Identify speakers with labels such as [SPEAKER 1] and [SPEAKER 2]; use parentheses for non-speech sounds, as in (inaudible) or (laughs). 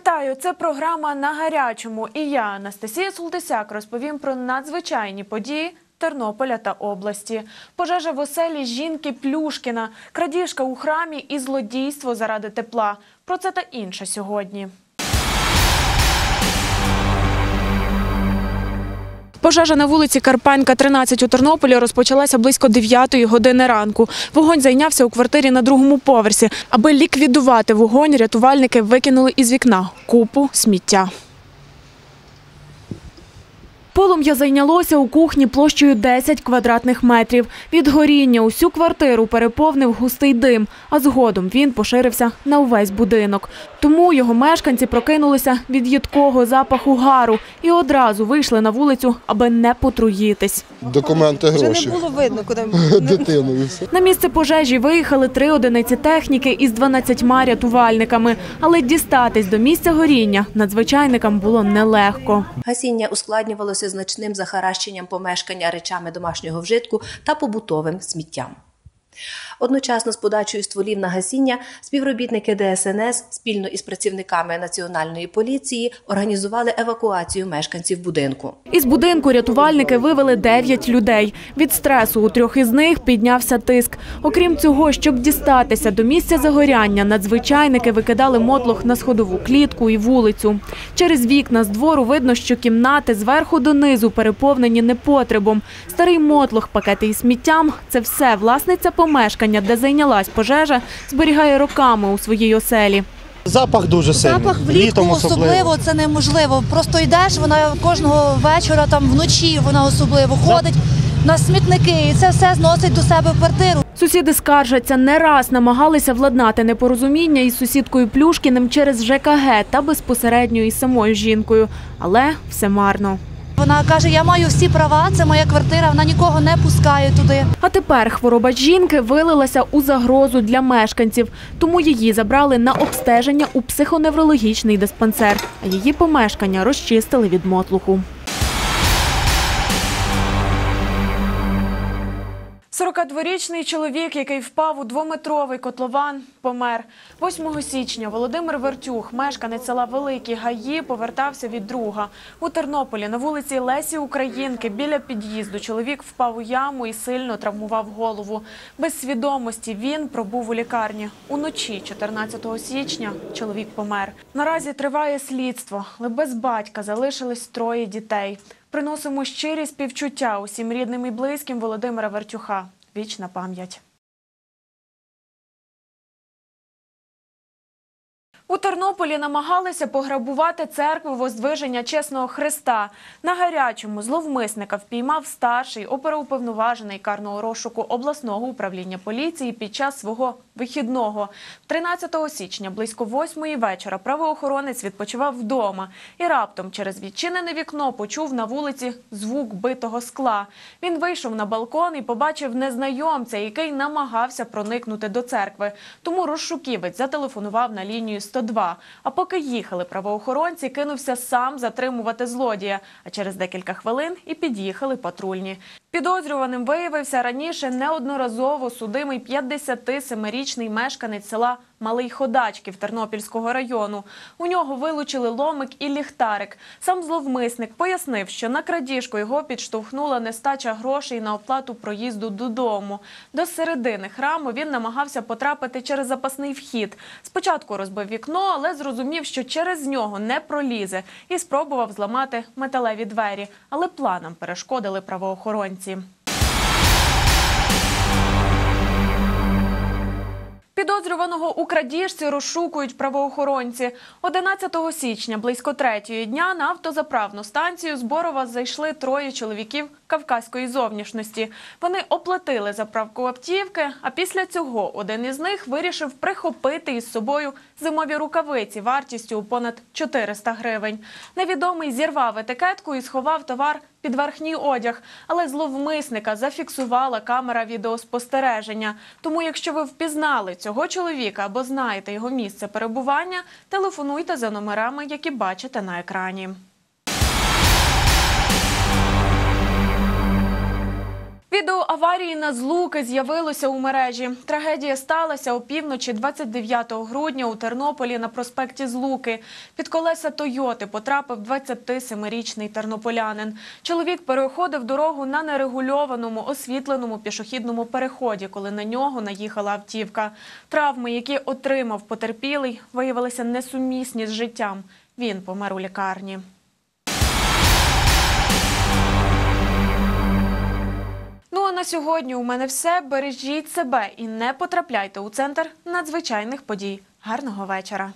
[SPEAKER 1] Вітаю! Це програма на гарячому. І я, Анастасія Султисяк, розповім про надзвичайні події Тернополя та області. Пожежа в оселі жінки Плюшкіна, крадіжка у храмі і злодійство заради тепла. Про це та інше сьогодні. Пожежа на вулиці Карпенка, 13 у Тернополі розпочалася близько 9 години ранку. Вогонь зайнявся у квартирі на другому поверсі. Аби ліквідувати вогонь, рятувальники викинули із вікна купу сміття. Полум'я зайнялося у кухні площею 10 квадратних метрів. Від горіння усю квартиру переповнив густий дим, а згодом він поширився на увесь будинок. Тому його мешканці прокинулися від їдкого запаху гару і одразу вийшли на вулицю, аби не потруїтись.
[SPEAKER 2] Документи,
[SPEAKER 3] Вже не було видно, куди (laughs)
[SPEAKER 2] дитину.
[SPEAKER 1] На місце пожежі виїхали три одиниці техніки із 12 рятувальниками. Але дістатись до місця горіння надзвичайникам було нелегко.
[SPEAKER 4] Гасіння ускладнювалося значним захаращенням помешкання речами домашнього вжитку та побутовим сміттям. Одночасно з подачею стволів на гасіння співробітники ДСНС спільно із працівниками Національної поліції організували евакуацію мешканців будинку.
[SPEAKER 1] Із будинку рятувальники вивели 9 людей. Від стресу у трьох із них піднявся тиск. Окрім цього, щоб дістатися до місця загоряння, надзвичайники викидали мотлох на сходову клітку і вулицю. Через вікна з двору видно, що кімнати зверху донизу переповнені непотребом. Старий мотлох, пакети із сміттям – це все власниця помешкання, де зайнялась пожежа, зберігає роками у своїй оселі.
[SPEAKER 5] Запах дуже сильний.
[SPEAKER 3] запах влітку
[SPEAKER 5] Літом
[SPEAKER 3] особливо.
[SPEAKER 5] особливо.
[SPEAKER 3] це неможливо. Просто йдеш, вона кожного вечора, там вночі вона особливо ходить на смітники, і це все зносить до себе в квартиру.
[SPEAKER 1] Сусіди скаржаться, не раз намагалися владнати непорозуміння із сусідкою Плюшкіним через ЖКГ та безпосередньо із самою жінкою. Але все марно.
[SPEAKER 3] Вона каже: Я маю всі права, це моя квартира, вона нікого не пускає туди.
[SPEAKER 1] А тепер хвороба жінки вилилася у загрозу для мешканців, тому її забрали на обстеження у психоневрологічний диспансер, а її помешкання розчистили від мотлуху. 42-річний чоловік, який впав у двометровий котлован, помер. 8 січня Володимир Вертюх, мешканець села Великі Гаї, повертався від друга. У Тернополі на вулиці Лесі Українки біля під'їзду чоловік впав у яму і сильно травмував голову. Без свідомості він пробув у лікарні. Уночі, 14 січня, чоловік помер. Наразі триває слідство, але без батька залишились троє дітей. Приносимо щирі співчуття усім рідним і близьким Володимира Вертюха. Вічна пам'ять. У Тернополі намагалися пограбувати церкву Воздвиження Чесного Христа. На гарячому зловмисника впіймав старший оперуповноважений карного розшуку обласного управління поліції під час свого вихідного. 13 січня близько восьмої вечора правоохоронець відпочивав вдома і раптом через відчинене вікно почув на вулиці звук битого скла. Він вийшов на балкон і побачив незнайомця, який намагався проникнути до церкви. Тому розшуківець зателефонував на лінію 102. А поки їхали правоохоронці, кинувся сам затримувати злодія. А через декілька хвилин і під'їхали патрульні. Підозрюваним виявився раніше неодноразово судимий 57-річний мешканець села Малий Ходачків Тернопільського району. У нього вилучили ломик і ліхтарик. Сам зловмисник пояснив, що на крадіжку його підштовхнула нестача грошей на оплату проїзду додому. До середини храму він намагався потрапити через запасний вхід. Спочатку розбив вікно, але зрозумів, що через нього не пролізе, і спробував зламати металеві двері. Але планам перешкодили правоохоронці. Підозрюваного у крадіжці розшукують правоохоронці. 11 січня близько третьої дня на автозаправну станцію Зборова зайшли троє чоловіків кавказької зовнішності. Вони оплатили заправку автівки, а після цього один із них вирішив прихопити із собою зимові рукавиці вартістю у понад 400 гривень. Невідомий зірвав етикетку і сховав товар під верхній одяг, але зловмисника зафіксувала камера відеоспостереження. Тому, якщо ви впізнали цього чоловіка або знаєте його місце перебування, телефонуйте за номерами, які бачите на екрані. Відео аварії на Злуки з'явилося у мережі. Трагедія сталася опівночі 29 грудня у Тернополі на проспекті Злуки. Під колеса Тойоти потрапив 27-річний тернополянин. Чоловік переходив дорогу на нерегульованому освітленому пішохідному переході, коли на нього наїхала автівка. Травми, які отримав потерпілий, виявилися несумісні з життям. Він помер у лікарні. На сьогодні у мене все. Бережіть себе і не потрапляйте у центр надзвичайних подій. Гарного вечора.